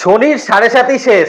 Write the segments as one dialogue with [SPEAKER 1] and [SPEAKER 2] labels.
[SPEAKER 1] শনির সাড়ে সাতই শেষ।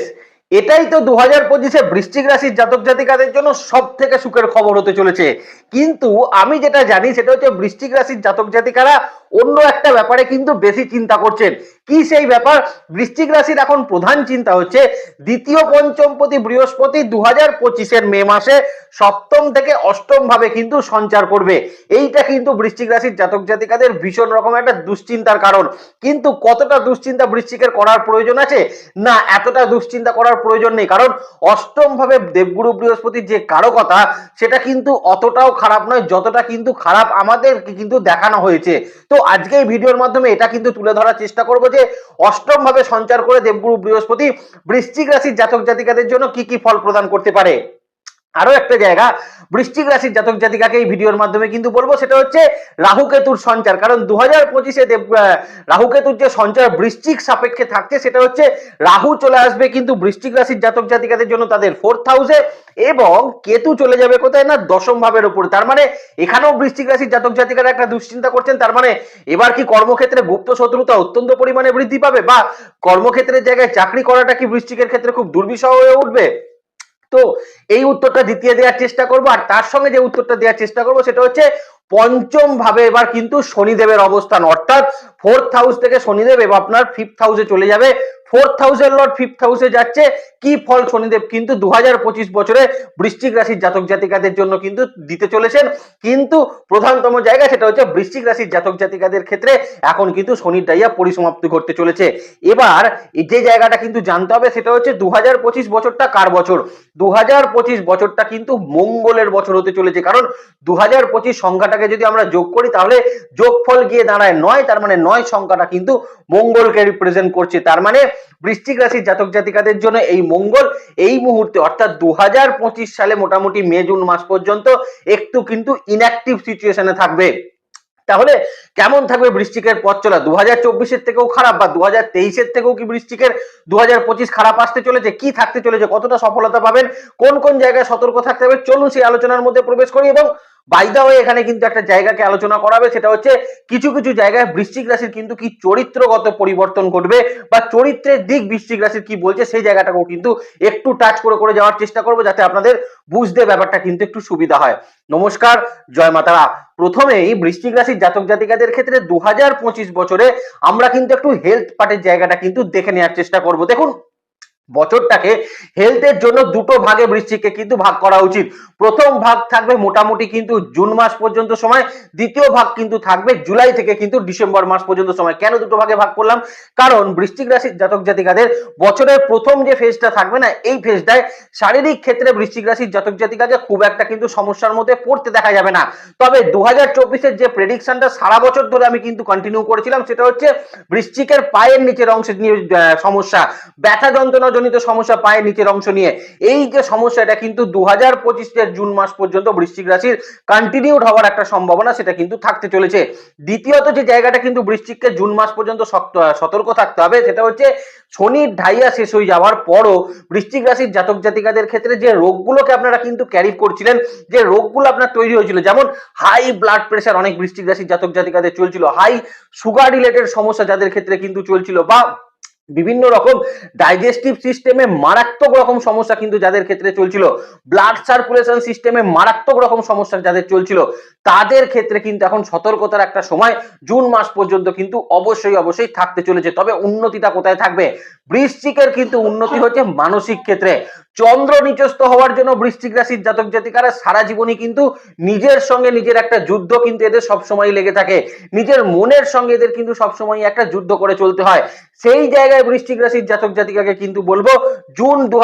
[SPEAKER 1] এটাই তো দু হাজার পঁচিশে বৃশ্চিক রাশির জাতক জাতিকাদের জন্য সব থেকে সুখের খবর হতে চলেছে। কিন্তু আমি যেটা জানি সেটা হচ্ছে বৃশ্চিক রাশির জাতক জাতিকারা অন্য একটা ব্যাপারে কিন্তু বেশি চিন্তা করছেন। কি সেই ব্যাপার? বৃশ্চিক রাশির এখন প্রধান চিন্তা হচ্ছে দ্বিতীয় পঞ্চমপতি বৃহস্পতি দু হাজার পঁচিশের মে মাসে সপ্তম থেকে অষ্টম ভাবে কিন্তু সঞ্চার করবে। এইটা কিন্তু বৃশ্চিক রাশির জাতক জাতিকাদের ভীষণ রকম একটা দুশ্চিন্তার কারণ। কিন্তু কতটা দুশ্চিন্তা বৃশ্চিকের করার প্রয়োজন আছে? না, এতটা দুশ্চিন্তা করার প্রয়োজন নেই। কারণ অষ্টম ভাবে দেবগুরু বৃহস্পতির যে কারকতা, সেটা কিন্তু অতটাও খারাপ নয়, যতটা কিন্তু খারাপ আমাদের কিন্তু দেখানো হয়েছে। তো আজকে এই ভিডিওর মাধ্যমে এটা কিন্তু তুলে ধরার চেষ্টা করব যে অষ্টম ভাবে সঞ্চার করে দেবগুরু বৃহস্পতি বৃশ্চিক রাশির জাতক জাতিকাদের জন্য কি কি ফল প্রদান করতে পারে। আরও একটা জায়গা বৃষ্টিক রাশির জাতক জাতিকাকে এই ভিডিওর মাধ্যমে কিন্তু বলব, সেটা হচ্ছে রাহু কেতুর সঞ্চার। কারণ দু হাজার পঁচিশে রাহু কেতুর যে সঞ্চার বৃষ্টিক সাপেক্ষে থাকছে, সেটা হচ্ছে রাহু চলে আসবে কিন্তু বৃশ্চিক রাশির জাতক জাতিকাদের জন্য তাদের ফোর্থ হাউসে এবং কেতু চলে যাবে কোথায় না, দশম ভাবের উপর। তার মানে এখানেও বৃশ্চিক রাশির জাতক জাতিকারা একটা দুশ্চিন্তা করছেন, তার মানে এবার কি কর্মক্ষেত্রে গুপ্ত শত্রুতা অত্যন্ত পরিমাণে বৃদ্ধি পাবে? বা কর্মক্ষেত্রের জায়গায় চাকরি করাটা কি বৃষ্টিকের ক্ষেত্রে খুব দুর্বিষহ হয়ে উঠবে? তো এই উত্তরটা দ্বিতীয় দেওয়ার চেষ্টা করব, আর তার সঙ্গে যে উত্তরটা দেওয়ার চেষ্টা করব সেটা হচ্ছে পঞ্চম ভাবে এবার কিন্তু শনিদেবের অবস্থান, অর্থাৎ ফোর্থ হাউস থেকে শনিদেব এবার আপনার ফিফথ হাউসে চলে যাবে। ফোর্থ হাউসের লর্ড ফিফথ হাউসে যাচ্ছে। কি ফল শনিদেব? কিন্তু দুহাজার পঁচিশ বছরে বৃশ্চিক রাশির জাতক জাতিকাদের জন্য কিন্তু দিতে চলেছেন। কিন্তু প্রধানতম জায়গা সেটা হচ্ছে বৃশ্চিক রাশির জাতক জাতিকাদের ক্ষেত্রে এখন কিন্তু শনির ডাইয়া পরিসমাপ্তি করতে চলেছে। এবার যে জায়গাটা কিন্তু জানতে হবে সেটা হচ্ছে দু হাজার পঁচিশ বছরটা কার বছর? দু হাজার পঁচিশ বছরটা কিন্তু মঙ্গলের বছর হতে চলেছে। কারণ দু হাজার পঁচিশ সংখ্যাটাকে যদি আমরা যোগ করি তাহলে যোগফল গিয়ে দাঁড়ায় নয়, তার মানে নয় সংখ্যাটা কিন্তু মঙ্গলকে রিপ্রেজেন্ট করছে। তার মানে বৃশ্চিক রাশির জাতক জাতিকাদের জন্য এই মঙ্গল এই মুহূর্তে, অর্থাৎ দু সালে মোটামুটি মে, জুন মাস পর্যন্ত একটু কিন্তু ইনঅ্যাক্টিভ সিচুয়েশনে থাকবে। তাহলে কেমন থাকবে বৃষ্টিকের পথ চলা? দু হাজার থেকেও খারাপ বা দু হাজার থেকেও কি বৃষ্টিকের দু হাজার পঁচিশ খারাপ আসতে চলেছে? কি থাকতে চলেছে? কতটা সফলতা পাবেন? কোন কোন জায়গায় সতর্ক থাকতে হবে? চলুন সেই আলোচনার মধ্যে প্রবেশ করি এবং বাইদা হয়ে এখানে কিন্তু একটা জায়গাকে আলোচনা করাবে, সেটা হচ্ছে কিছু কিছু জায়গায় বৃশ্চিক রাশির কিন্তু কি চরিত্রগত পরিবর্তন ঘটবে বা চরিত্রের দিক বৃশ্চিক রাশির কি বলছে সেই জায়গাটাকেও কিন্তু একটু টাচ করে করে যাওয়ার চেষ্টা করব যাতে আপনাদের বুঝতে ব্যাপারটা কিন্তু একটু সুবিধা হয়। নমস্কার, জয় মাতারা। প্রথমেই বৃশ্চিক রাশির জাতক জাতিকাদের ক্ষেত্রে দু হাজার পঁচিশ বছরে আমরা কিন্তু একটু হেলথ পার্টের জায়গাটা কিন্তু দেখে নেওয়ার চেষ্টা করব। দেখুন বছরটাকে হেলথের জন্য দুটো ভাগে বৃশ্চিককে কিন্তু ভাগ করা উচিত। প্রথম ভাগ থাকবে মোটামুটি কিন্তু জুন মাস পর্যন্ত সময়, দ্বিতীয় ভাগ কিন্তু থাকবে জুলাই থেকে কিন্তু ডিসেম্বর মাস পর্যন্ত সময়। কেন দুটো ভাগে ভাগ করলাম? কারণ বৃশ্চিক রাশির জাতক জাতিকাদের বছরের প্রথম যে ফেজটা থাকবে না, এই ফেজটায় শারীরিক ক্ষেত্রে বৃষ্টিক রাশির জাতক জাতিকাকে খুব একটা কিন্তু সমস্যার মধ্যে পড়তে দেখা যাবে না। তবে দু হাজার যে প্রেডিকশনটা সারা বছর ধরে আমি কিন্তু কন্টিনিউ করেছিলাম, সেটা হচ্ছে বৃশ্চিকের পায়ের নিচের অংশ নিয়ে সমস্যা। ব্যথা যন্ত্রণা জনিত সমস্যা পায়ের নিচের অংশ নিয়ে। এই যে সমস্যা, এটা কিন্তু দু হাজার পঁচিশের জুন মাস পর্যন্ত বৃশ্চিক রাশির কন্টিনিউড হওয়ার একটা সম্ভাবনা, সেটা কিন্তু থাকতে চলেছে। দ্বিতীয়ত যে জায়গাটা কিন্তু বৃশ্চিককে জুন মাস পর্যন্ত সতর্ক থাকতে হবে, সেটা হচ্ছে শনির ঢাইয়া শেষ হয়ে যাওয়ার পরও বৃশ্চিক রাশির জাতক জাতিকাদের ক্ষেত্রে যে রোগগুলোকে আপনারা কিন্তু ক্যারি করছিলেন, যে রোগগুলো আপনার তৈরি হয়েছিল, যেমন হাই ব্লাড প্রেশার অনেক বৃষ্টিক রাশির জাতক জাতিকাদের চলছিল হাই সুগার রিলেটেড সমস্যা যাদের ক্ষেত্রে কিন্তু চলছিল, বা বিভিন্ন রকম ডাইজেস্টিভ সিস্টেমে মারাত্মক রকম সমস্যা কিন্তু যাদের ক্ষেত্রে চলছিল। ব্লাড সার্কুলেশন সিস্টেমে মারাত্মক রকম সমস্যা যাদের চলছিল, তাদের ক্ষেত্রে কিন্তু এখন সতর্কতার একটা সময়। জুন মাস পর্যন্ত কিন্তু অবশ্যই অবশ্যই থাকতে চলেছে। তবে উন্নতিটা কোথায় থাকবে? বৃশ্চিকের কিন্তু উন্নতি হচ্ছে মানসিক ক্ষেত্রে। চন্দ্র নিচস্থ হওয়ার জন্য বৃশ্চিক রাশির জাতক জাতিকারা সারা জীবনই কিন্তু নিজের সঙ্গে নিজের একটা যুদ্ধ কিন্তু এদের সবসময় লেগে থাকে। নিজের মনের সঙ্গে এদের কিন্তু সবসময় একটা যুদ্ধ করে চলতে হয়। সেই জায়গায় বৃশ্চিক রাশির জাতক জাতিকাকে কিন্তু বলব, জুন দু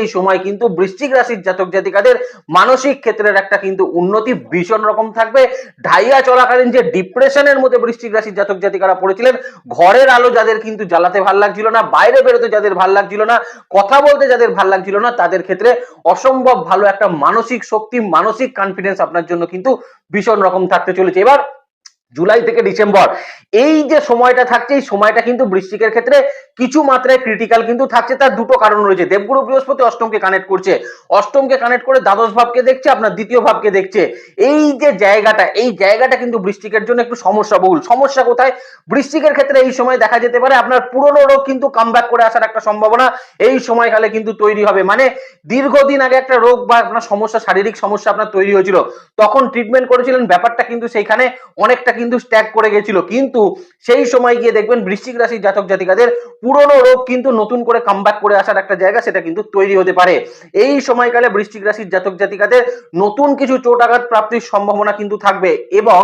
[SPEAKER 1] এই সময় কিন্তু বৃশ্চিক রাশির জাতক জাতিকাদের মানসিক ক্ষেত্রের একটা কিন্তু উন্নতি ভীষণ রকম থাকবে। ঢাইয়া চলাকালীন যে ডিপ্রেশনের মধ্যে বৃশ্চিক রাশির জাতক জাতিকারা পড়েছিলেন, ঘরের আলো যাদের কিন্তু জ্বালাতে ভালো লাগছিল না, বাইরে বেরোতে যাদের ভালো লাগছিল না, কথা বলতে যাদের ভালো লাগছিল না, তাদের ক্ষেত্রে অসম্ভব ভালো একটা মানসিক শক্তি, মানসিক কনফিডেন্স আপনার জন্য কিন্তু ভীষণ রকম থাকতে চলেছে। এবার জুলাই থেকে ডিসেম্বর। এই যে সময়টা থাকছে, এই সময়টা কিন্তু বৃশ্চিকের ক্ষেত্রে কিছু মাত্রায় ক্রিটিক্যাল কিন্তু থাকছে। তার দুটো কারণ রয়েছে। দেবগুরু বৃহস্পতি অষ্টমকে কানেক্ট করছে। অষ্টমকে কানেক্ট করে দ্বাদশ ভাবকে দেখছে, আপনার দ্বিতীয় ভাবকে দেখছে। এই যে জায়গাটা, এই জায়গাটা কিন্তু বৃষ্টিকের জন্য একটু সমস্যা বহুল সমস্যা কোথায়? বৃষ্টিকের ক্ষেত্রে এই সময় দেখা যেতে পারে, আপনার পুরনো রোগ কিন্তু কামব্যাক করে আসার একটা সম্ভাবনা। এই সময়কালে কিন্তু তৈরি হবে। মানে দীর্ঘদিন আগে একটা রোগ বা আপনার সমস্যা, শারীরিক সমস্যা আপনার তৈরি হয়েছিল। তখন ট্রিটমেন্ট করেছিলেন, ব্যাপারটা কিন্তু সেইখানে অনেকটা কিন্তু স্ট্যাক করে গেছিল। কিন্তু সেই সময় গিয়ে দেখবেন বৃশ্চিক রাশির জাতক জাতিকাদের পুরনো রোগ কিন্তু নতুন করে কামব্যাক করে আসার একটা জায়গা সেটা কিন্তু তৈরি হতে পারে। এই সময়কালে বৃশ্চিক রাশির জাতক জাতিকাদের নতুন কিছু চোট আঘাত প্রাপ্তির সম্ভাবনা কিন্তু থাকবে এবং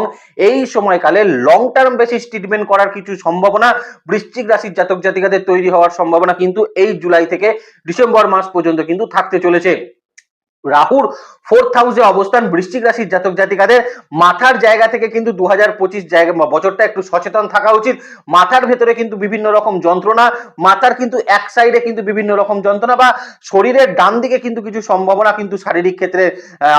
[SPEAKER 1] এই সময়কালে লং টার্ম বেসিস ট্রিটমেন্ট করার কিছু সম্ভাবনা বৃশ্চিক রাশির জাতক জাতিকাদের তৈরি হওয়ার সম্ভাবনা কিন্তু এই জুলাই থেকে ডিসেম্বর মাস পর্যন্ত কিন্তু থাকতে চলেছে। রাহুর ফোর্থ হাউসে অবস্থান বৃশ্চিক রাশির জাতক জাতিকাদের। মাথার জায়গা থেকে কিন্তু দু হাজার পঁচিশ জায়গা বছরটা একটু সচেতন থাকা উচিত। মাথার ভেতরে কিন্তু বিভিন্ন রকম যন্ত্রণা, মাথার কিন্তু এক সাইডে কিন্তু বিভিন্ন রকম যন্ত্রণা, বা শরীরের ডান দিকে কিন্তু কিছু সম্ভাবনা কিন্তু শারীরিক ক্ষেত্রে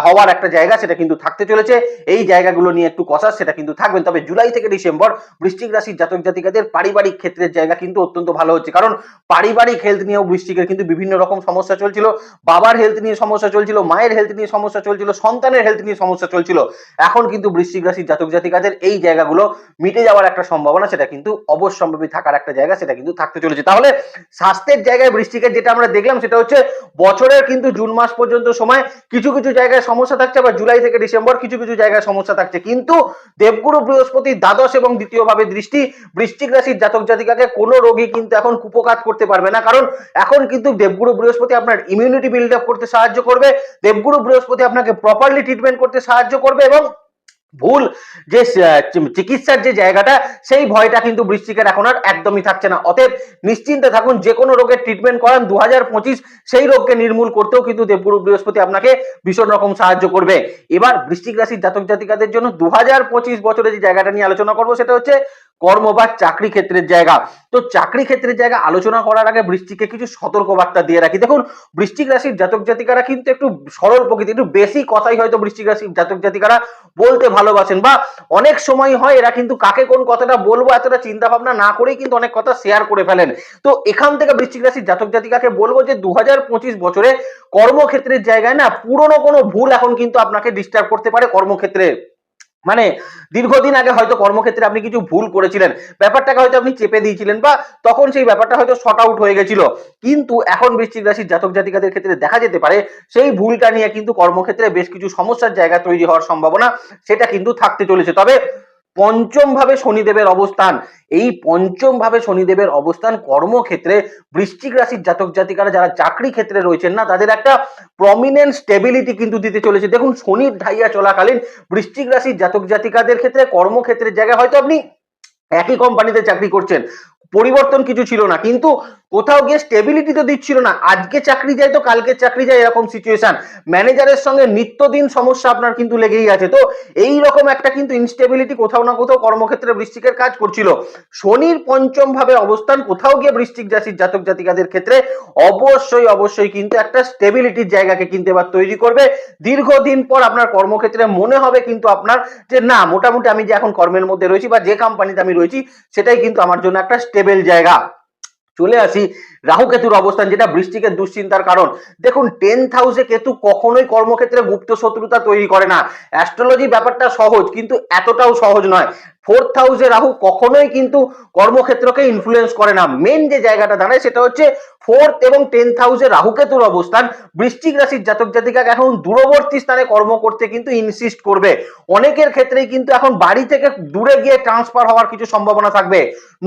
[SPEAKER 1] হওয়ার একটা জায়গা সেটা কিন্তু থাকতে চলেছে। এই জায়গাগুলো নিয়ে একটু কষা সেটা কিন্তু থাকবেন। তবে জুলাই থেকে ডিসেম্বর বৃষ্টিক রাশির জাতক জাতিকাদের পারিবারিক ক্ষেত্রের জায়গা কিন্তু অত্যন্ত ভালো হচ্ছে। কারণ পারিবারিক হেলথ নিয়েও বৃষ্টিকের কিন্তু বিভিন্ন রকম সমস্যা চলছিল। বাবার হেলথ নিয়ে সমস্যা চলছিল। মায়ের হেলথ নিয়ে সমস্যা চলছিল, সন্তানের হেলথ নিয়ে সমস্যা চলছিল। এখন কিন্তু বৃশ্চিক রাশির জাতক জাতিকাদের এই জায়গাগুলো মিটে যাওয়ার একটা সম্ভাবনা, সেটা কিন্তু অবশ্যম্ভাবী থাকার একটা জায়গা, সেটা কিন্তু থাকতে চলেছে। তাহলে স্বাস্থ্যের জায়গায় বৃষ্টিকের যেটা আমরা দেখলাম, সেটা হচ্ছে বছরের কিন্তু জুন মাস পর্যন্ত সময় কিছু কিছু জায়গায় সমস্যা থাকছে, আবার জুলাই থেকে ডিসেম্বর কিছু কিছু জায়গায় সমস্যা থাকছে। কিন্তু দেবগুরু, বৃহস্পতি, দ্বাদশ এবং দ্বিতীয়ভাবে দৃষ্টি বৃষ্টিক রাশির জাতক জাতিকাকে কোনো রোগী কিন্তু এখন কুপকাত করতে পারবে না। কারণ এখন কিন্তু দেবগুরু, বৃহস্পতি আপনার ইমিউনিটি বিল্ড আপ করতে সাহায্য করবে। দেবগুরু বৃহস্পতি আপনাকে প্রপারলি ট্রিটমেন্ট করতে সাহায্য করবে এবং ভুল যে চিকিৎসার যে জায়গাটা, সেই ভয়টা কিন্তু বৃশ্চিকের এখন আর একদমই থাকছে না। অতএব নিশ্চিন্তে থাকুন, যে কোনো রোগের ট্রিটমেন্ট করান। দু হাজার পঁচিশ সেই রোগকে নির্মূল করতেও কিন্তু দেবগুরু বৃহস্পতি আপনাকে ভীষণ রকম সাহায্য করবে। এবার বৃশ্চিক রাশির জাতক জাতিকাদের জন্য দু বছরে যে জায়গাটা নিয়ে আলোচনা করব, সেটা হচ্ছে কর্ম বা চাকরি ক্ষেত্রের জায়গা। তো চাকরি ক্ষেত্রের জায়গা আলোচনা করার আগে বৃষ্টিকে কিছু সতর্ক বার্তা দিয়ে রাখি। দেখুন বৃশ্চিক রাশির জাতক জাতিকারা কিন্তু একটু সরল প্রকৃতি একটু বেশি কথাই হয়তো বৃশ্চিক রাশির জাতক জাতিকারা বলতে ভালোবাসেন বা অনেক সময় হয় এরা কিন্তু কাকে কোন কথাটা বলব এতটা চিন্তা ভাবনা না করেই কিন্তু অনেক কথা শেয়ার করে ফেলেন। তো এখান থেকে বৃষ্টিক রাশির জাতক জাতিকাকে বলব যে দু হাজার পঁচিশ বছরে কর্মক্ষেত্রের জায়গায় না পুরনো কোনো ভুল এখন কিন্তু আপনাকে ডিস্টার্ব করতে পারে কর্মক্ষেত্রে। মানে দীর্ঘদিন আগে হয়তো কর্মক্ষেত্রে আপনি কিছু ভুল করেছিলেন। ব্যাপারটাকে হয়তো আপনি চেপে দিয়েছিলেন বা তখন সেই ব্যাপারটা হয়তো শর্ট আউট হয়ে গেছিল। কিন্তু এখন বৃশ্চিক রাশির জাতক জাতিকাদের ক্ষেত্রে দেখা যেতে পারে সেই ভুলটা নিয়ে কিন্তু কর্মক্ষেত্রে বেশ কিছু সমস্যার জায়গা তৈরি হওয়ার সম্ভাবনা, সেটা কিন্তু থাকতে চলেছে। তবে পঞ্চম ভাবে শনিদেবের অবস্থান। এই পঞ্চম ভাবে শনিদেবের অবস্থান কর্মক্ষেত্রে বৃশ্চিক রাশির জাতক জাতিকারা যারা চাকরি ক্ষেত্রে রয়েছেন না, তাদের একটা প্রমিনেন্ট স্টেবিলিটি কিন্তু দিতে চলেছে। দেখুন, শনির ঢাইয়া চলাকালীন বৃশ্চিক রাশির জাতক জাতিকাদের ক্ষেত্রে কর্মক্ষেত্রের জায়গায় হয়তো আপনি একই কোম্পানিতে চাকরি করছেন। পরিবর্তন কিছু ছিল না। কিন্তু কোথাও গিয়ে স্টেবিলিটি তো দিচ্ছিল না। আজকে চাকরি যায় তো কালকে চাকরি যায় এরকম সিচুয়েশন ম্যানেজারের সঙ্গে নিত্যদিন সমস্যা আপনার কিন্তু লেগেই আছে। তো এই রকম একটা কিন্তু ইনস্টেবিলিটি কোথাও না কোথাও কর্মক্ষেত্রে বৃষ্টিকের কাজ করছিল। শনির পঞ্চম ভাবে অবস্থান, কোথাও গিয়ে বৃশ্চিক রাশির জাতক জাতিকাদের ক্ষেত্রে অবশ্যই অবশ্যই কিন্তু একটা স্টেবিলিটির জায়গাকে কিন্তু এবার তৈরি করবে। দীর্ঘদিন পর আপনার কর্মক্ষেত্রে মনে হবে কিন্তু আপনার যে, না, মোটামুটি আমি যে এখন কর্মের মধ্যে রয়েছি বা যে কোম্পানিতে আমি রয়েছি, সেটাই কিন্তু আমার জন্য একটা স্টেবল জায়গা। চলে আসি রাহু কেতুর অবস্থান, যেটা বৃষ্টিকে দুশ্চিন্তার কারণ। দেখুন টেন্থ হাউসে কেতু কখনোই কর্মক্ষেত্রে গুপ্ত শত্রুতা তৈরি করে না। অ্যাস্ট্রোলজি ব্যাপারটা সহজ, কিন্তু এতটাও সহজ নয়। ফোর্থ হাউসে রাহু কখনোই কিন্তু কর্মক্ষেত্রকে ইনফ্লুয়েন্স করে না। মেন যে জায়গাটা দাঁড়ায়, সেটা হচ্ছে ফোর্থ এবং টেন্থ হাউসে রাহুকেতুর অবস্থান বৃষ্টিক রাশির জাতক জাতিকাকে এখন দূরবর্তী স্থানে কর্ম করতে কিন্তু ইনসিস্ট করবে। অনেকের ক্ষেত্রেই কিন্তু এখন বাড়ি থেকে দূরে গিয়ে ট্রান্সফার হওয়ার কিছু সম্ভাবনা থাকবে।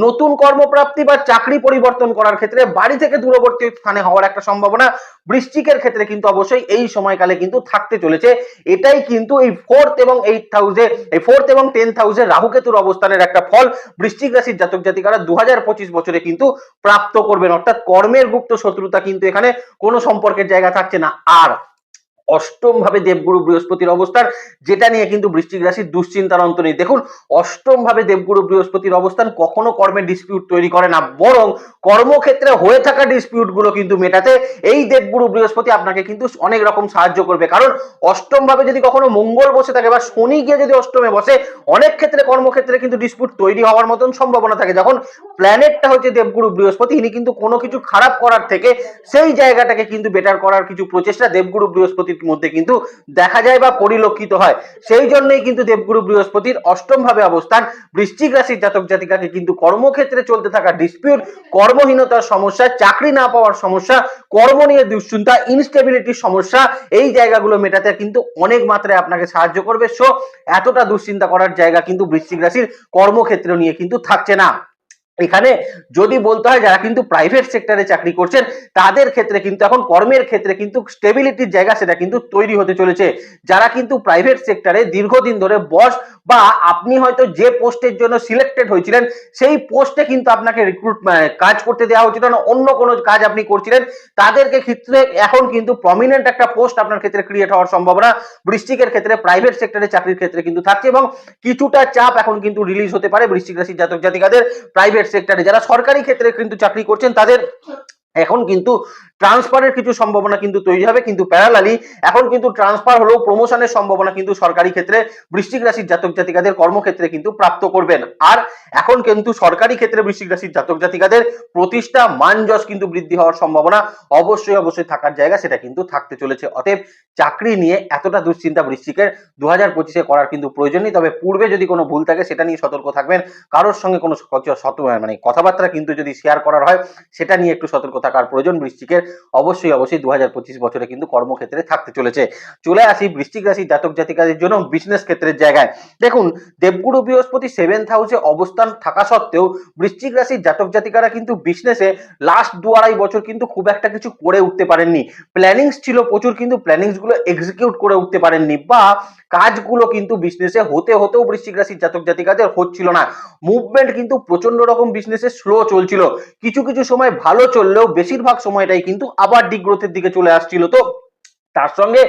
[SPEAKER 1] নতুন কর্মপ্রাপ্তি বা চাকরি পরিবর্তন করার ক্ষেত্রে বাড়ি থেকে দূরবর্তী স্থানে হওয়ার একটা সম্ভাবনা বৃষ্টিকের ক্ষেত্রে কিন্তু অবশ্যই এই সময়কালে কিন্তু থাকতে চলেছে। এটাই কিন্তু এই ফোর্থ এবং এইট হাউসে এই ফোর্থ এবং টেন্থ হাউসে রাহুকেতুর অবস্থানের একটা ফল বৃষ্টিক রাশির জাতক জাতিকারা দু হাজার পঁচিশ বছরে কিন্তু প্রাপ্ত করবেন। অর্থাৎ কর্মের গুপ্ত শত্রুতা কিন্তু এখানে কোনো সম্পর্কের জায়গা থাকছে না। আর অষ্টম ভাবে দেবগুরু বৃহস্পতির অবস্থান, যেটা নিয়ে কিন্তু বৃশ্চিক রাশির দুশ্চিন্তার অন্ত নেই। দেখুন অষ্টম ভাবে দেবগুরু বৃহস্পতির অবস্থান কখনো কর্মের ডিসপিউট তৈরি করে না, বরং কর্মক্ষেত্রে হয়ে থাকা ডিসপিউটগুলো কিন্তু মেটাতে এই দেবগুরু বৃহস্পতি আপনাকে কিন্তু অনেক রকম সাহায্য করবে। কারণ অষ্টম ভাবে যদি কখনো মঙ্গল বসে থাকে বা শনি গিয়ে যদি অষ্টমে বসে, অনেক ক্ষেত্রে কর্মক্ষেত্রে কিন্তু ডিসপিউট তৈরি হওয়ার মতন সম্ভাবনা থাকে। যখন প্ল্যানেটটা হচ্ছে দেবগুরু বৃহস্পতি, ইনি কিন্তু কোনো কিছু খারাপ করার থেকে সেই জায়গাটাকে কিন্তু বেটার করার কিছু প্রচেষ্টা দেবগুরু বৃহস্পতির মধ্যে কিন্তু দেখা যায় বা পরিলক্ষিত হয়। সেই জন্যই কিন্তু দেবগুরু বৃহস্পতির অষ্টম ভাবে অবস্থান বৃশ্চিক রাশির জাতক জাতিকাকে কিন্তু কর্মক্ষেত্রে চলতে থাকা ডিসপিউট কর্মহীনতার সমস্যা, চাকরি না পাওয়ার সমস্যা, কর্ম নিয়ে দুশ্চিন্তা ইনস্টেবিলিটির সমস্যা, এই জায়গাগুলো মেটাতে কিন্তু অনেক মাত্রায় আপনাকে সাহায্য করবে। সো এতটা দুশ্চিন্তা করার জায়গা কিন্তু বৃশ্চিক রাশির কর্মক্ষেত্র নিয়ে কিন্তু থাকছে না। এখানে যদি বলতে হয় যারা কিন্তু প্রাইভেট সেক্টরে চাকরি করছেন, তাদের ক্ষেত্রে কিন্তু এখন কর্মের ক্ষেত্রে কিন্তু স্টেবিলিটির জায়গা সেটা কিন্তু তৈরি হতে চলেছে। যারা কিন্তু প্রাইভেট সেক্টরে দীর্ঘদিন ধরে বস বা আপনি হয়তো যে পোস্টের জন্য সিলেক্টেড হয়েছিলেন, সেই পোস্টে কিন্তু আপনাকে রিক্রুট কাজ করতে দেওয়া হচ্ছিল না, অন্য কোনো কাজ আপনি করছিলেন, তাদেরকে ক্ষেত্রে এখন কিন্তু প্রমিনেন্ট একটা পোস্ট আপনার ক্ষেত্রে ক্রিয়েট হওয়ার সম্ভাবনা বৃষ্টিকের ক্ষেত্রে প্রাইভেট সেক্টরে চাকরির ক্ষেত্রে কিন্তু থাকছে এবং কিছুটা চাপ এখন কিন্তু রিলিজ হতে পারে বৃষ্টিক রাশির জাতক জাতিকাদের প্রাইভেট সেক্টরে যারা সরকারি ক্ষেত্রে কিন্তু চাকরি করছেন তাদের এখন কিন্তু ট্রান্সফারের কিছু সম্ভাবনা কিন্তু তৈরি হবে, কিন্তু প্যারালালি এখন কিন্তু ট্রান্সফার হলেও প্রমোশনের সম্ভাবনা কিন্তু সরকারি ক্ষেত্রে বৃশ্চিক রাশির জাতক জাতিকাদের কর্মক্ষেত্রে কিন্তু প্রাপ্ত করবেন। আর এখন কিন্তু সরকারি ক্ষেত্রে বৃশ্চিক রাশির জাতক জাতিকাদের প্রতিষ্ঠা মান যশ কিন্তু বৃদ্ধি হওয়ার সম্ভাবনা অবশ্যই অবশ্যই থাকার জায়গা সেটা কিন্তু থাকতে চলেছে। অতএব চাকরি নিয়ে এতটা দুশ্চিন্তা বৃশ্চিকের দু হাজার পঁচিশে করার কিন্তু প্রয়োজন নেই। তবে পূর্বে যদি কোনো ভুল থাকে সেটা নিয়ে সতর্ক থাকবেন। কারোর সঙ্গে কোনো মানে কথাবার্তা কিন্তু যদি শেয়ার করার হয়, সেটা নিয়ে একটু সতর্ক থাকার প্রয়োজন বৃশ্চিকের। অবশ্যই অবশ্যই দু হাজার পঁচিশ বছরে কিন্তু কর্মক্ষেত্রে থাকতে চলেছে। চলে আসি বৃশ্চিক রাশি জাতক জাতিকাদের জন্য বিজনেস ক্ষেত্রের জায়গায়। দেখুন, দেবগুরু বৃহস্পতি সেভেন্থ হাউসে অবস্থান থাকা সত্ত্বেও বৃশ্চিক রাশির জাতক জাতিকারা কিন্তু বিজনেসে লাস্ট দু আড়াই বছর কিন্তু খুব একটা কিছু করে উঠতে পারেননি। প্ল্যানিংস ছিল প্রচুর, কিন্তু প্ল্যানিংসগুলো এক্সিকিউট করে উঠতে পারেননি বা কাজগুলো কিন্তু বিজনেসে হতে হতেও বৃশ্চিক রাশির জাতক জাতিকাদের হচ্ছিল না। মুভমেন্ট কিন্তু প্রচণ্ড রকম বিজনেসে স্লো চলছিল। কিছু কিছু সময় ভালো চললেও বেশিরভাগ সময়টাই কিন্তু আবার ডিগ্রোথের দিকে চলে আসছিল তো। তার সঙ্গে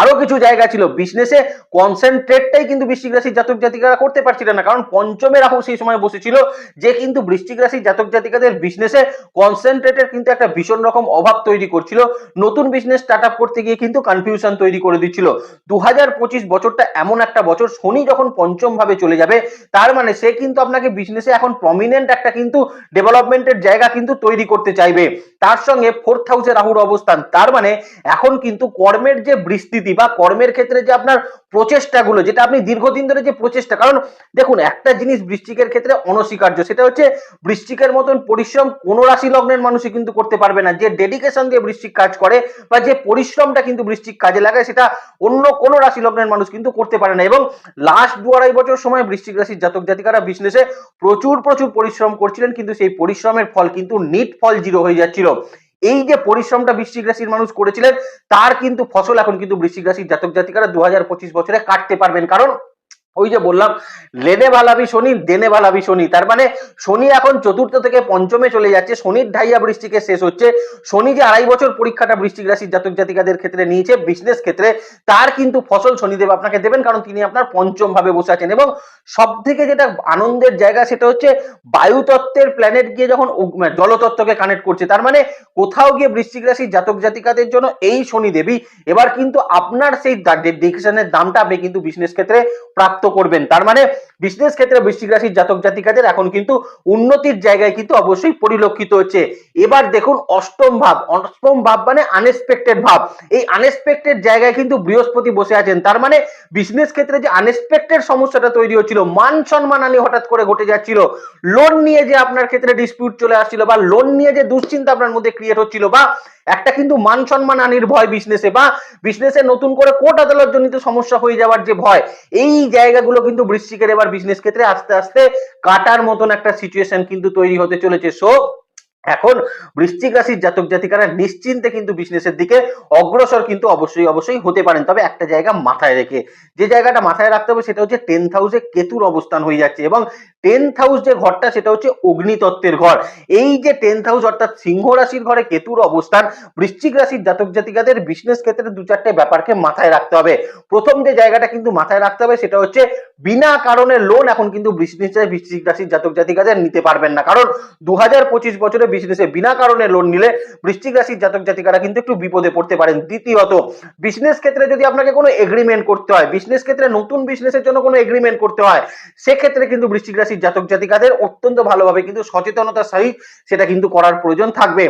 [SPEAKER 1] আরও কিছু জায়গা ছিল। বিজনেসে কনসেন্ট্রেটটাই কিন্তু বৃশ্চিক রাশির জাতক জাতিকারা করতে পারছিলেন না। কারণ পঞ্চমে রাহু সেই সময় বসেছিল যে কিন্তু বৃশ্চিক রাশির জাতক জাতিকাদের বিজনেসে কনসেন্ট্রেটের কিন্তু একটা ভীষণ রকম অভাব তৈরি করছিল। নতুন বিজনেস স্টার্ট আপ করতে গিয়ে কিন্তু কনফিউশন তৈরি করে দিচ্ছিল। দু হাজার পঁচিশ বছরটা এমন একটা বছর, শনি যখন পঞ্চম ভাবে চলে যাবে, তার মানে সে কিন্তু আপনাকে বিজনেসে এখন প্রমিনেন্ট একটা কিন্তু ডেভেলপমেন্টের জায়গা কিন্তু তৈরি করতে চাইবে। তার সঙ্গে ফোর্থ হাউসে রাহুর অবস্থান, তার মানে এখন কিন্তু কর্মের যে বিস্তৃতি বা কর্মের ক্ষেত্রে যে আপনার প্রচেষ্টাগুলো, যেটা আপনি দীর্ঘদিন ধরে যে প্রচেষ্টা, কারণ দেখুন, একটা জিনিস বৃশ্চিকের ক্ষেত্রে অনস্বীকার্য, সেটা হচ্ছে বৃশ্চিকের মতন পরিশ্রম কোন রাশি লগ্নের মানুষই কিন্তু করতে পারবে না। যে ডেডিকেশন দিয়ে বৃশ্চিক কাজ করে বা যে পরিশ্রমটা কিন্তু বৃশ্চিক কাজে লাগায়, সেটা অন্য কোনো রাশি লগ্নের মানুষ কিন্তু করতে পারে না। এবং লাস্ট দু আড়াই বছর সময় বৃশ্চিক রাশির জাতক জাতিকারা বিজনেসে প্রচুর প্রচুর পরিশ্রম করছিলেন, কিন্তু সেই পরিশ্রমের ফল কিন্তু নিট ফল জিরো হয়ে যাচ্ছিল। এই যে পরিশ্রমটা বৃশ্চিক রাশির মানুষ করেছিলেন, তার কিন্তু ফসল এখন কিন্তু বৃশ্চিক রাশির জাতক জাতিকারা দু হাজার পঁচিশ বছরে কাটতে পারবেন। কারণ ওই যে বললাম, লেনে ভালাবি শনি, দেনে ভালাবি শনি। তার মানে শনি এখন চতুর্থ থেকে পঞ্চমে চলে যাচ্ছে, শনির ঢাইয়া বৃষ্টিকে শেষ হচ্ছে। শনি যে আড়াই বছর পরীক্ষাটা বৃষ্টিক রাশির জাতক জাতিকাদের ক্ষেত্রে নিয়েছে বিজনেস ক্ষেত্রে, তার কিন্তু ফসল শনিদেব আপনাকে দেবেন, কারণ তিনি আপনার পঞ্চম ভাবে বসে আছেন। এবং সব থেকে যেটা আনন্দের জায়গা সেটা হচ্ছে, বায়ুতত্ত্বের প্ল্যানেট গিয়ে যখন মানে জলতত্ত্বকে কানেক্ট করছে, তার মানে কোথাও গিয়ে বৃশ্চিক রাশির জাতক জাতিকাদের জন্য এই শনি দেবী এবার কিন্তু আপনার সেই ডিসিশনের দামটা আপনি কিন্তু বিজনেস ক্ষেত্রে প্রাপ্ত করবেন। তার মানে বিজনেস ক্ষেত্রে বৃশ্চিক রাশির জাতক জাতিকাদের এখন কিন্তু উন্নতির জায়গায় কিন্তু অবশ্যই পরিলক্ষিত হচ্ছে। এবার দেখুন অষ্টম ভাব। অষ্টম ভাব মানে আনএক্সপেক্টেড ভাব। এই আনএক্সপেক্টেড জায়গায় কিন্তু বৃহস্পতি বসে আছেন। তার মানে বিজনেস ক্ষেত্রে যে আনএক্সপেক্টেড সমস্যাটা তৈরি হচ্ছিল, মান সম্মানানি হঠাৎ করে ঘটে যাচ্ছিল লোন নিয়ে যে আপনার ক্ষেত্রে ডিসপিউট চলে আসছিল বা লোন নিয়ে যে দুশ্চিন্তা আপনার মধ্যে ক্রিয়েট হচ্ছিল বা একটা কিন্তু মান সম্মান আনির ভয় বিজনেসে বা বিজনেসে নতুন করে কোর্ট আদালত জনিত সমস্যা হয়ে যাওয়ার যে ভয়, এই জায়গাগুলো কিন্তু বৃশ্চিকের এবার বিজনেস ক্ষেত্রে আস্তে আস্তে কাটার মতন একটা সিচুয়েশন কিন্তু তৈরি হতে চলেছে। সো এখন বৃশ্চিক রাশির জাতক জাতিকারা নিশ্চিন্তে কিন্তু বিজনেসের দিকে অগ্রসর কিন্তু অবশ্যই অবশ্যই হতে পারেন। তবে একটা জায়গা মাথায় রেখে, যে জায়গাটা মাথায় রাখতে হবে সেটা হচ্ছে টেন্থ হাউসে কেতুর অবস্থান হয়ে যাচ্ছে এবং টেন্থ হাউস যে ঘরটা সেটা হচ্ছে অগ্নিতত্ত্বের ঘর। এই যে টেন্থ হাউস অর্থাৎ সিংহ রাশির ঘরে কেতুর অবস্থান, বৃশ্চিক রাশির জাতক জাতিকাদের বিজনেস ক্ষেত্রে দু চারটে ব্যাপারকে মাথায় রাখতে হবে। প্রথম যে জায়গাটা কিন্তু মাথায় রাখতে হবে সেটা হচ্ছে বিনা কারণে লোন এখন কিন্তু বৃশ্চিক রাশির জাতক জাতিকাদের নিতে পারবেন না। কারণ দু পঁচিশ বছরে বিজনেসে বিনা কারণে লোন নিলে বৃশ্চিক রাশির জাতক জাতিকারা কিন্তু একটু বিপদে পড়তে পারেন। দ্বিতীয়ত বিজনেস ক্ষেত্রে যদি আপনাকে কোনো এগ্রিমেন্ট করতে হয় বিজনেস ক্ষেত্রে নতুন বিজনেসের জন্য কোনো এগ্রিমেন্ট করতে হয়, সেক্ষেত্রে কিন্তু বৃশ্চিক রাশির জাতক জাতিকাদের অত্যন্ত ভালোভাবে কিন্তু সচেতনতার সহিত সেটা কিন্তু করার প্রয়োজন থাকবে।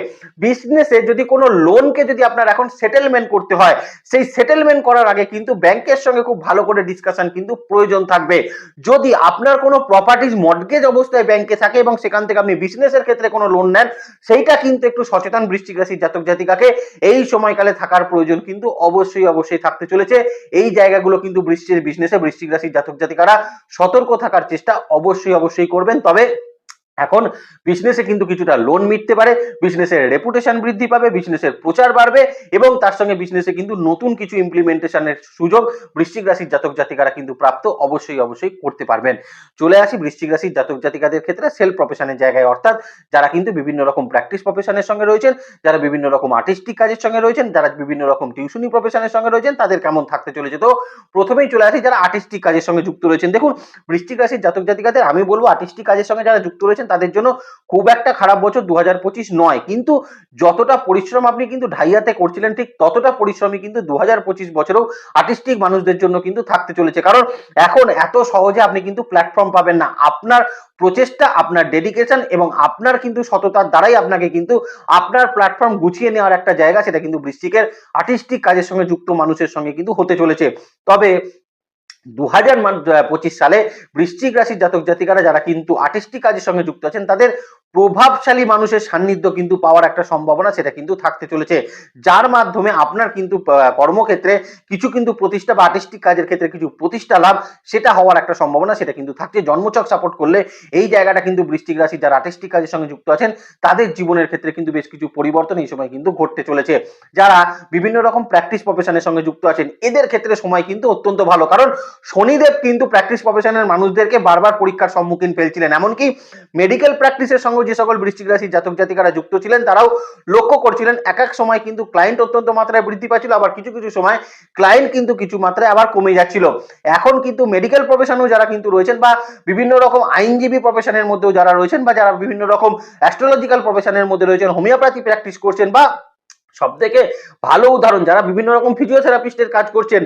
[SPEAKER 1] বিজনেসে যদি কোনো লোনকে যদি আপনার এখন সেটেলমেন্ট করতে হয়, সেই সেটেলমেন্ট করার আগে কিন্তু ব্যাংকের সঙ্গে খুব ভালো করে ডিসকাশন কিন্তু প্রয়োজন থাকবে। যদি আপনার কোনো প্রপার্টিজ মর্টগেজ অবস্থায় ব্যাংকে থাকে এবং সেখান থেকে আপনি বিজনেসের ক্ষেত্রে কোনো লোন নেন সেইটা কিন্তু একটু সচেতন বৃষ্টিক রাশির জাতক জাতিকাকে এই সময়কালে থাকার প্রয়োজন কিন্তু অবশ্যই অবশ্যই থাকতে চলেছে। এই জায়গাগুলো কিন্তু বৃষ্টির বিজনেসে বৃষ্টিক রাশির জাতক জাতিকারা সতর্ক থাকার চেষ্টা অবশ্যই অবশ্যই করবেন। তবে এখন বিজনেসে কিন্তু কিছুটা লোন মিটতে পারে বিজনেসের রেপুটেশন বৃদ্ধি পাবে বিজনেসের প্রচার বাড়বে এবং তার সঙ্গে বিজনেসে কিন্তু নতুন কিছু ইমপ্লিমেন্টেশনের সুযোগ বৃশ্চিক রাশির জাতক জাতিকারা কিন্তু প্রাপ্ত অবশ্যই অবশ্যই করতে পারবেন। চলে আসি বৃশ্চিক রাশির জাতক জাতিকাদের ক্ষেত্রে সেলফ প্রফেশনের জায়গায়, অর্থাৎ যারা কিন্তু বিভিন্ন রকম প্র্যাকটিস প্রফেশনের সঙ্গে রয়েছেন, যারা বিভিন্ন রকম আর্টিস্টিক কাজের সঙ্গে রয়েছেন, যারা বিভিন্ন রকম টিউশনি প্রফেশনের সঙ্গে রয়েছেন, তাদের কেমন থাকতে চলেছে? তো প্রথমেই চলে আসি যারা আর্টিস্টিক কাজের সঙ্গে যুক্ত রয়েছেন। দেখুন, বৃশ্চিক রাশির জাতক জাতিকাদের আমি বলব আর্টিস্টিক কাজের সঙ্গে যারা যুক্ত রয়েছেন তাদের জন্য খুব একটা খারাপ বছর দু নয়। কিন্তু যতটা পরিশ্রম আপনি কিন্তু ঢাইয়াতে করছিলেন, ঠিক ততটা পরিশ্রমই কিন্তু দু হাজার বছরেও আর্টিস্টিক মানুষদের জন্য কিন্তু থাকতে চলেছে। কারণ এখন এত সহজে আপনি কিন্তু প্ল্যাটফর্ম পাবেন না। আপনার প্রচেষ্টা, আপনার ডেডিকেশন এবং আপনার কিন্তু সততার দ্বারাই আপনাকে কিন্তু আপনার প্ল্যাটফর্ম গুছিয়ে নেওয়ার একটা জায়গা, সেটা কিন্তু বৃষ্টিকের আর্টিস্টিক কাজের সঙ্গে যুক্ত মানুষের সঙ্গে কিন্তু হতে চলেছে। তবে দু হাজার পঁচিশ সালে বৃশ্চিক রাশির জাতক জাতিকারা যারা কিন্তু আর্টিস্টিক কাজের সঙ্গে যুক্ত আছেন, তাদের প্রভাবশালী মানুষের সান্নিধ্য কিন্তু পাওয়ার একটা সম্ভাবনা সেটা কিন্তু থাকতে চলেছে। যার মাধ্যমে আপনার কিন্তু কর্মক্ষেত্রে কিছু কিন্তু প্রতিষ্ঠা বা আর্টিস্টিক কাজের ক্ষেত্রে কিছু প্রতিষ্ঠা লাভ, সেটা হওয়ার একটা সম্ভাবনা সেটা কিন্তু থাকছে। জন্মচক সাপোর্ট করলে এই জায়গাটা কিন্তু বৃশ্চিক রাশি যারা আর্টিস্টিক কাজের সঙ্গে যুক্ত আছেন, তাদের জীবনের ক্ষেত্রে কিন্তু বেশ কিছু পরিবর্তন এই সময় কিন্তু ঘটতে চলেছে। যারা বিভিন্ন রকম প্র্যাকটিস প্রফেশনের সঙ্গে যুক্ত আছেন, এদের ক্ষেত্রে সময় কিন্তু অত্যন্ত ভালো। কারণ শনিদেব কিন্তু প্র্যাকটিস প্রফেশনের মানুষদেরকে বারবার পরীক্ষার সম্মুখীন ফেলছিলেন। এমনকি মেডিকেল প্র্যাকটিসের সঙ্গে যে সকল বৃষ্টিক রাশির জাতক জাতিকারা যুক্ত ছিলেন, তারাও লক্ষ্য করছিলেন, এক এক সময় কিন্তু ক্লায়েন্ট অত্যন্ত মাত্রায় বৃদ্ধি পাচ্ছিল, আবার কিছু কিছু সময় ক্লায়েন্ট কিন্তু কিছু মাত্রায় আবার কমে যাচ্ছিল। এখন কিন্তু মেডিকেল প্রফেশনেও যারা কিন্তু রয়েছেন বা বিভিন্ন রকম আইনজীবী প্রফেশনের মধ্যেও যারা রয়েছেন বা যারা বিভিন্ন রকম অ্যাস্ট্রোলজিক্যাল প্রফেশনের মধ্যে রয়েছেন হোমিওপ্যাথি প্র্যাকটিস করছেন বা সব থেকে ভালো উদাহরণ, যারা বিভিন্ন রকম ফিজিওথেরাপিস্টের কাজ করছেন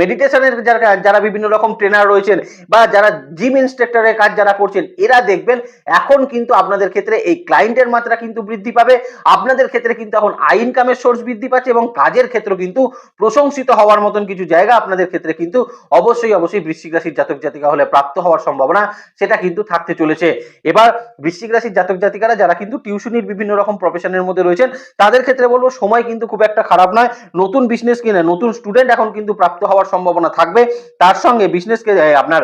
[SPEAKER 1] মেডিটেশনের যারা যারা বিভিন্ন রকম ট্রেনার রয়েছেন, বা যারা জিম ইনস্ট্রাক্টরের কাজ যারা করছেন, এরা দেখবেন এখন কিন্তু আপনাদের ক্ষেত্রে এই ক্লায়েন্টের মাত্রা কিন্তু বৃদ্ধি পাবে, আপনাদের ক্ষেত্রে কিন্তু এখন আই ইনকামের সোর্স বৃদ্ধি পাচ্ছে, এবং কাজের ক্ষেত্রে কিন্তু প্রশংসিত হওয়ার মতন কিছু জায়গা আপনাদের ক্ষেত্রে কিন্তু অবশ্যই অবশ্যই বৃশ্চিক রাশির জাতক জাতিকা হলে প্রাপ্ত হওয়ার সম্ভাবনা সেটা কিন্তু থাকতে চলেছে। এবার বৃশ্চিক রাশির জাতক জাতিকারা যারা কিন্তু টিউশনির বিভিন্ন রকম প্রফেশনের মধ্যে রয়েছেন, তাদের ক্ষেত্রে বলব সময় কিন্তু খুব একটা খারাপ নয়। নতুন বিজনেস কিনে নতুন স্টুডেন্ট এখন কিন্তু প্রাপ্ত হওয়ার সম্ভাবনা থাকবে। তার সঙ্গে বিজনেসকে আপনার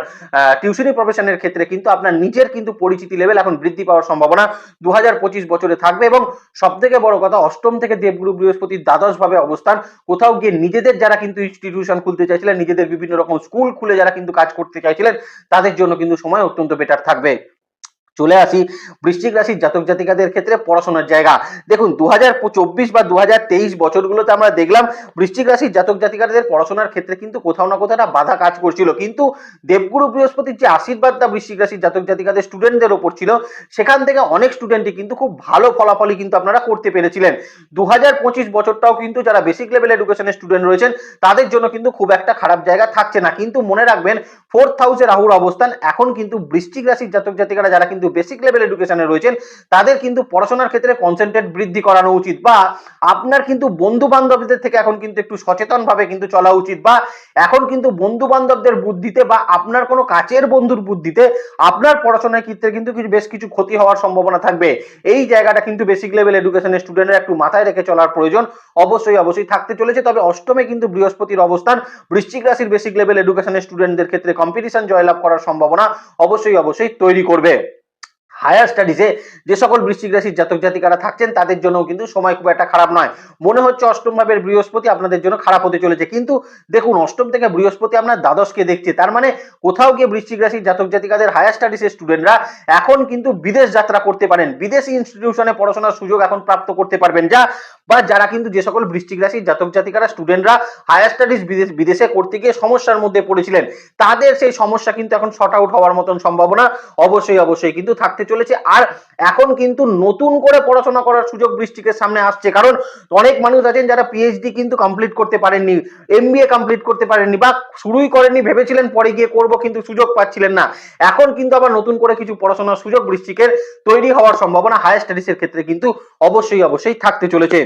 [SPEAKER 1] টিউশনি প্রফেশনের ক্ষেত্রে কিন্তু আপনার নিজের কিন্তু পরিচিতি লেভেল এখন বৃদ্ধি পাওয়ার সম্ভাবনা দু হাজার পঁচিশ বছরে থাকবে এবং সব থেকে বড় কথা অষ্টম থেকে দেবগুরু বৃহস্পতির দ্বাদশ ভাবে অবস্থান। কোথাও গিয়ে নিজেদের যারা কিন্তু ইনস্টিটিউশন খুলতে চাইছিলেন, নিজেদের বিভিন্ন রকম স্কুল খুলে যারা কিন্তু কাজ করতে চাইছিলেন, তাদের জন্য কিন্তু সময় অত্যন্ত বেটার থাকবে। চলে আসি বৃশ্চিক রাশির জাতক জাতিকাদের ক্ষেত্রে পড়াশোনার জায়গা। দেখুন দু হাজার চব্বিশ বা দু হাজার তেইশ বছরগুলোতে আমরা দেখলাম বৃশ্চিক রাশির জাতক জাতিকাদের পড়াশোনার ক্ষেত্রে কিন্তু কোথাও না কোথাও বাধা কাজ করছিল। কিন্তু দেবগুরু বৃহস্পতির যে আশীর্বাদটা বৃশ্চিক রাশির জাতক জাতিকাদের স্টুডেন্টদের ওপর ছিল, সেখান থেকে অনেক স্টুডেন্টই কিন্তু খুব ভালো ফলাফলই কিন্তু আপনারা করতে পেরেছিলেন। দু হাজার পঁচিশ বছরটাও কিন্তু যারা বেসিক লেভেল এডুকেশনের স্টুডেন্ট রয়েছেন, তাদের জন্য কিন্তু খুব একটা খারাপ জায়গা থাকছে না। কিন্তু মনে রাখবেন ফোর্থ হাউসে রাহুর অবস্থান এখন কিন্তু বৃশ্চিক রাশির জাতক জাতিকারা যারা কিন্তু বেসিক লেভেল এডুকেশনে রয়েছেন, তাদের কিন্তু পড়াশোনার ক্ষেত্রে কনসেন্ট্রেট বৃদ্ধি করানো উচিত বা আপনার কিন্তু বন্ধু বান্ধবদের থেকে এখন কিন্তু একটু সচেতন ভাবে কিন্তু চলা উচিত বা এখন কিন্তু বন্ধু বান্ধবদের বুদ্ধিতে বা আপনার কোনো কাছের বন্ধুর বুদ্ধিতে আপনার পড়াশোনার ক্ষেত্রে কিন্তু কিছু বেশ কিছু ক্ষতি হওয়ার সম্ভাবনা থাকবে। এই জায়গাটা কিন্তু বেসিক লেভেল এডুকেশনের স্টুডেন্টরা একটু মাথায় রেখে চলার প্রয়োজন। অবশ্যই অবশ্যই থাকতে চলেছে। তবে অষ্টমে কিন্তু বৃহস্পতির অবস্থান। বৃশ্চিক রাশির বেসিক লেভেল এডুকেশনের স্টুডেন্টদের ক্ষেত্রে কম্পিটিশন জয়লাভ করার সম্ভাবনা অবশ্যই অবশ্যই তৈরি করবে। হায়ার স্টাডিজে যে সকল বৃশ্চিক রাশির জাতক জাতিকারা থাকছেন, তাদের জন্য কিন্তু সময় খুব একটা খারাপ নয়। মনে হচ্ছে অষ্টম ভাবের বৃহস্পতি আপনাদের জন্য খারাপ হতে চলেছে। কিন্তু দেখুন, অষ্টম থেকে বৃহস্পতি আপনার দ্বাদশকে দেখছে। তার মানে কোথাও গিয়ে বৃশ্চিক রাশির জাতক জাতিকাদের হায়ার স্টাডিজের স্টুডেন্টরা এখন কিন্তু বিদেশ যাত্রা করতে পারেন। বিদেশি ইনস্টিটিউশনে পড়াশোনার সুযোগ এখন প্রাপ্ত করতে পারবেন যা, বা যারা কিন্তু যে সকল বৃশ্চিক রাশির জাতক জাতিকারা স্টুডেন্টরা হায়ার স্টাডিজ বিদেশ, বিদেশে করতে গিয়ে সমস্যার মধ্যে পড়েছিলেন, তাদের সেই সমস্যা কিন্তু এখন শর্ট আউট হওয়ার মতন সম্ভাবনা অবশ্যই অবশ্যই কিন্তু থাকতে চলেছে। আর এখন কিন্তু নতুন করে পড়াশোনা করার সুযোগ বৃষ্টিকের সামনে আসছে। কারণ অনেক মানুষ আছেন যারা পিএইচডি কিন্তু কমপ্লিট করতে পারেননি এমবিএ কমপ্লিট করতে পারেননি বা শুরুই করেননি, ভেবেছিলেন পরে গিয়ে করব কিন্তু সুযোগ পাচ্ছিলেন না। এখন কিন্তু আবার নতুন করে কিছু পড়াশোনার সুযোগ বৃষ্টিকের তৈরি হওয়ার সম্ভাবনা হায়ার স্টাডিজের ক্ষেত্রে কিন্তু অবশ্যই অবশ্যই থাকতে চলেছে।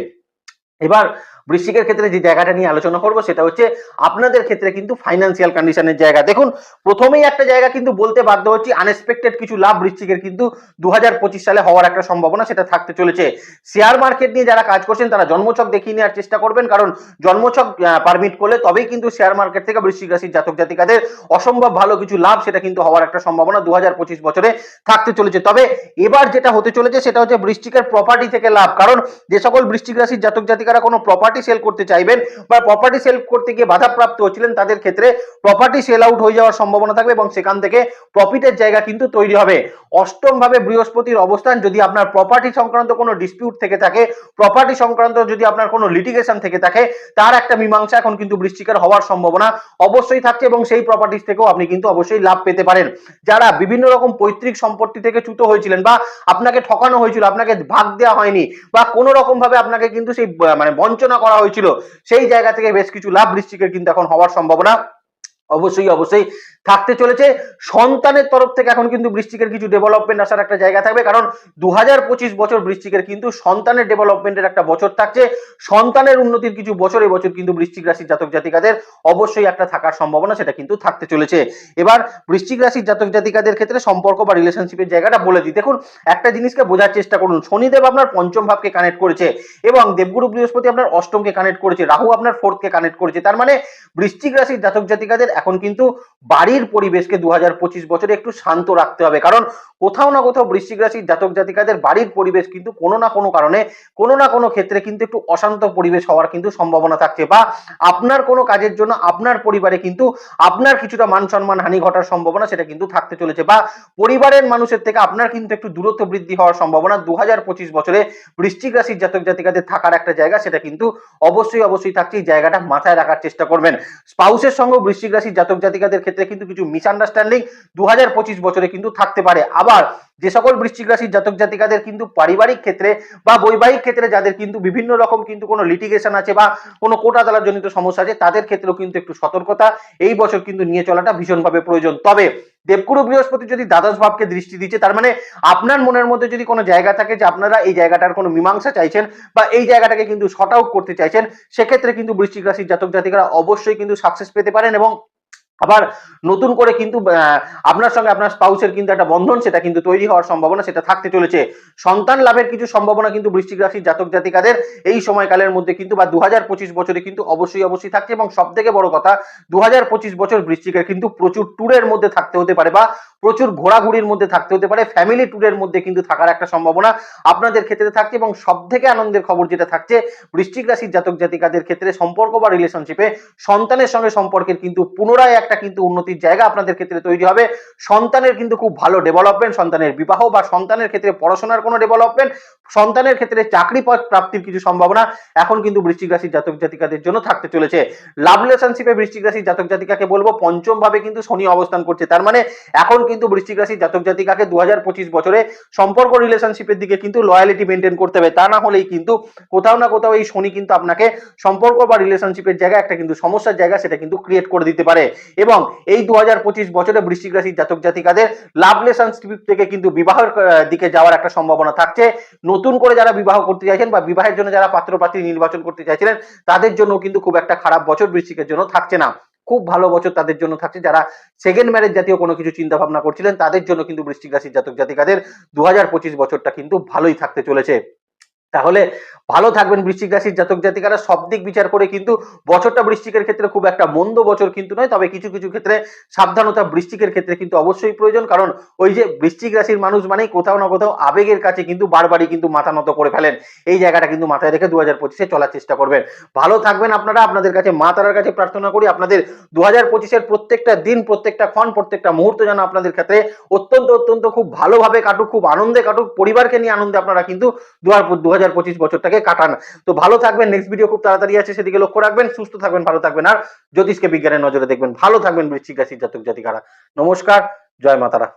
[SPEAKER 1] এবার বৃশ্চিকের ক্ষেত্রে যে জায়গাটা নিয়ে আলোচনা করব সেটা হচ্ছে আপনাদের ক্ষেত্রে কিন্তু ফাইন্যান্সিয়াল কন্ডিশনের জায়গা। দেখুন, প্রথমেই একটা জায়গা কিন্তু বলতে বাধ্য হচ্ছি আনএক্সপেক্টেড কিছু লাভ বৃশ্চিকের কিন্তু দু হাজার পঁচিশ সালে হওয়ার একটা সম্ভাবনা সেটা থাকতে চলেছে। শেয়ার মার্কেট নিয়ে যারা কাজ করছেন, তারা জন্মছক দেখিয়ে নেওয়ার চেষ্টা করবেন, কারণ জন্মছক পারমিট করলে তবেই কিন্তু শেয়ার মার্কেট থেকে বৃশ্চিক রাশির জাতক জাতিকাদের অসম্ভব ভালো কিছু লাভ সেটা কিন্তু হওয়ার একটা সম্ভাবনা দু হাজার পঁচিশ বছরে থাকতে চলেছে। তবে এবার যেটা হতে চলেছে সেটা হচ্ছে বৃশ্চিকের প্রপার্টি থেকে লাভ, কারণ যে সকল বৃশ্চিক রাশির জাতক জাতিকারা কোনো প্রপার্টি সেল করতে চাইবেন বা প্রপার্টি সেল করতে গিয়ে বাধাপ্রাপ্ত হচ্ছিলেন তাদের ক্ষেত্রে প্রপার্টি সেল আউট হয়ে যাওয়ার সম্ভাবনা থাকবে এবং সেখান থেকে প্রফিটের জায়গা কিন্তু তৈরি হবে। অষ্টম ভাবে বৃহস্পতির অবস্থান, যদি আপনার প্রপার্টি সংক্রান্ত কোনো ডিসপিউট থেকে থাকে প্রপার্টি সংক্রান্ত যদি আপনার কোনো লিটিগেশন থেকে থাকে, তার একটা মীমাংসা এখন কিন্তু বৃষ্টিকার হওয়ার সম্ভাবনা অবশ্যই থাকছে এবং সেই প্রপার্টিস থেকেও আপনি কিন্তু অবশ্যই লাভ পেতে পারেন। যারা বিভিন্ন রকম পৈতৃক সম্পত্তি থেকে চ্যুত হয়েছিলেন বা আপনাকে ঠকানো হয়েছিল, আপনাকে ভাগ দেওয়া হয়নি বা কোনো রকম ভাবে আপনাকে কিন্তু সেই মানে বঞ্চনা করা হয়েছিল। সেই জায়গা থেকে বেশ কিছু লাভ বৃষ্টিকের কিন্তু এখন হওয়ার সম্ভাবনা। অবশ্যই অবশ্যই থাকতে চলেছে। সন্তানের তরফ থেকে এখন কিন্তু বৃষ্টিকের কিছু ডেভেলপমেন্ট আসার একটা জায়গা থাকবে। কারণ দু হাজার পঁচিশ বছর বৃষ্টিকের কিন্তু সন্তানের ডেভেলপমেন্টের একটা বছর থাকছে। সন্তানের উন্নতির কিছু বছর এই বছর কিন্তু বৃশ্চিক রাশির জাতক জাতিকাদের অবশ্যই একটা থাকার সম্ভাবনা সেটা কিন্তু থাকতে চলেছে। এবার বৃশ্চিক রাশির জাতক জাতিকাদের ক্ষেত্রে সম্পর্ক বা রিলেশনশিপের জায়গাটা বলে দিই। দেখুন, একটা জিনিসকে বোঝার চেষ্টা করুন। শনিদেব আপনার পঞ্চম ভাবকে কানেক্ট করেছে এবং দেবগুরু বৃহস্পতি আপনার অষ্টমকে কানেক্ট করেছে। রাহু আপনার ফোর্থকে কানেক্ট করেছে। তার মানে বৃশ্চিক রাশির জাতক জাতিকাদের এখন কিন্তু বাড়ির পরিবেশকে দু হাজার পঁচিশ বছরে একটু শান্ত রাখতে হবে। কারণ কোথাও না কোথাও বৃশ্চিক রাশির জাতক জাতিকাদের বাড়ির পরিবেশ কিন্তু কোনো না কোনো কারণে, কোনো না কোনো ক্ষেত্রে কিন্তু একটু অশান্ত পরিবেশ হওয়ার কিন্তু সম্ভাবনা থাকছে বা আপনার কোনো কাজের জন্য আপনার পরিবারে কিন্তু আপনার কিছুটা মান সম্মান হানি ঘটার সম্ভাবনা সেটা কিন্তু থাকতে চলেছে বা পরিবারের মানুষের থেকে আপনার কিন্তু একটু দূরত্ব বৃদ্ধি হওয়ার সম্ভাবনা দু হাজার পঁচিশ বছরে বৃশ্চিক রাশির জাতক জাতিকাদের থাকার একটা জায়গা সেটা কিন্তু অবশ্যই অবশ্যই থাকছে। এই জায়গাটা মাথায় রাখার চেষ্টা করবেন। স্পাউসের সঙ্গে বৃশ্চিক রাশির জাতক জাতিকাদের ক্ষেত্রে কিন্তু কিছু মিসআন্ডারস্ট্যান্ডিং দু হাজার পঁচিশ বছরে কিন্তু থাকতে পারে। আবার যে সকল বৃশ্চিক রাশির জাতক জাতিকাদের কিন্তু পারিবারিক ক্ষেত্রে বা বৈবাহিক ক্ষেত্রে যাদের কিন্তু বিভিন্ন রকম কিন্তু কোনো লিটিগেশন আছে বা কোনো কোর্ট আদালত জনিত সমস্যা আছে, তাদের ক্ষেত্রেও কিন্তু একটু সতর্কতা এই বছর কিন্তু নিয়ে চলাটা ভীষণভাবে প্রয়োজন। তবে দেবগুরু বৃহস্পতি যদি দ্বাদশ ভাবকে দৃষ্টি দিচ্ছে, তার মানে আপনার মনের মধ্যে যদি কোনো জায়গা থাকে যে আপনারা এই জায়গাটার কোনো মীমাংসা চাইছেন বা এই জায়গাটাকে কিন্তু শর্ট আউট করতে চাইছেন, সেক্ষেত্রে কিন্তু বৃশ্চিক রাশির জাতক জাতিকারা অবশ্যই কিন্তু সাকসেস পেতে পারেন এবং আবার নতুন করে কিন্তু আপনার সঙ্গে আপনার স্পাউসের কিন্তু একটা বন্ধন সেটা কিন্তু তৈরি হওয়ার সম্ভাবনা সেটা থাকতে চলেছে। সন্তান লাভের কিছু সম্ভাবনা কিন্তু বৃশ্চিক রাশির জাতক জাতিকাদের এই সময়কালের মধ্যে কিন্তু বা দু হাজার পঁচিশ বছরে কিন্তু অবশ্যই অবশ্যই থাকছে এবং সব থেকে বড় কথা দু হাজার পঁচিশ বছর বৃশ্চিকের কিন্তু প্রচুর ট্যুরের মধ্যে থাকতে হতে পারে বা প্রচুর ঘোরাঘুরির মধ্যে থাকতে হতে পারে ফ্যামিলি ট্যুরের মধ্যে কিন্তু থাকার একটা সম্ভাবনা আপনাদের ক্ষেত্রে থাকছে এবং সব থেকে আনন্দের খবর যেটা থাকছে, বৃশ্চিক রাশির জাতক জাতিকাদের ক্ষেত্রে সম্পর্ক বা রিলেশনশিপে সন্তানের সঙ্গে সম্পর্কের কিন্তু পুনরায় একটা কিন্তু উন্নতির জায়গা আপনাদের ক্ষেত্রে তৈরি হবে। সন্তানের কিন্তু খুব ভালো ডেভেলপমেন্ট সন্তানের বিবাহ বা সন্তানের ক্ষেত্রে পড়াশোনার কোনো ডেভেলপমেন্ট সন্তানের ক্ষেত্রে চাকরি প্রাপ্তির কিছু সম্ভাবনা এখন কিন্তু বৃশ্চিক রাশির জাতক জাতিকাদের জন্য থাকতে চলেছে। লাভ রিলেশনশিপে বৃশ্চিক রাশির জাতক জাতিকাকে বলব পঞ্চম ভাবে কিন্তু শনি অবস্থান করছে। তার মানে এখন কিন্তু বৃশ্চিক রাশির জাতক জাতিকাকে দু হাজার পঁচিশ বছরে সম্পর্ক রিলেশনশিপের দিকে কিন্তু লয়ালিটি মেনটেন করতে হবে। তা না হলেই কিন্তু কোথাও না কোথাও এই শনি কিন্তু আপনাকে সম্পর্ক বা রিলেশনশিপের জায়গা একটা কিন্তু সমস্যার জায়গা সেটা কিন্তু ক্রিয়েট করে দিতে পারে। এবং এই দু হাজার পঁচিশ বছরে বৃশ্চিক রাশির জাতক জাতিকাদের লাভ রিলেশনশিপ থেকে কিন্তু বিবাহের দিকে যাওয়ার একটা সম্ভাবনা থাকছে। নতুন করে যারা বিবাহ করতে চাইছেন বা বিবাহের জন্য যারা পাত্রপাত্রী নির্বাচন করতে চাইছিলেন, তাদের জন্য কিন্তু খুব একটা খারাপ বছর বৃশ্চিকের জন্য থাকছে না। খুব ভালো বছর তাদের জন্য থাকছে। যারা সেকেন্ড ম্যারেজ জাতীয় কোনো কিছু চিন্তা ভাবনা করছিলেন, তাদের জন্য কিন্তু বৃশ্চিক রাশির জাতক জাতিকাদের দু হাজার পঁচিশ বছরটা কিন্তু ভালোই থাকতে চলেছে। তাহলে ভালো থাকবেন বৃশ্চিক রাশির জাতক জাতিকারা। সব দিক বিচার করে কিন্তু বছরটা বৃশ্চিকের ক্ষেত্রে খুব একটা মন্দ বছর কিন্তু নয়, তবে কিছু কিছু ক্ষেত্রে সাবধানতা বৃশ্চিকের ক্ষেত্রে কিন্তু অবশ্যই প্রয়োজন। কারণ ওই যে বৃশ্চিক রাশির মানুষ মানেই কোথাও না কোথাও আবেগের কাছে কিন্তু বারবারই কিন্তু মাথা নত করে ফেলেন। এই জায়গাটা কিন্তু মাথায় রেখে দু হাজার পঁচিশে চলার চেষ্টা করবেন। ভালো থাকবেন আপনারা, আপনাদের কাছে মা তারার কাছে প্রার্থনা করি। আপনাদের দু হাজার পঁচিশের প্রত্যেকটা দিন, প্রত্যেকটা ক্ষণ, প্রত্যেকটা মুহূর্ত যেন আপনাদের ক্ষেত্রে অত্যন্ত অত্যন্ত খুব ভালোভাবে কাটুক, খুব আনন্দে কাটুক। পরিবারকে নিয়ে আনন্দে আপনারা কিন্তু দু হাজার পঁচিশ বছরটাকে কাটান। তো ভালো থাকবেন নেক্সট ভিডিও খুব তাড়াতাড়ি আছে, সেদিকে লক্ষ্য রাখবেন, সুস্থ থাকবেন, ভালো থাকবেন। আর জ্যোতিষকে বিজ্ঞানের নজরে দেখবেন, ভালো থাকবেন বৃশ্চিক রাশির জাতক জাতিকারা। নমস্কার, জয় মাতারা।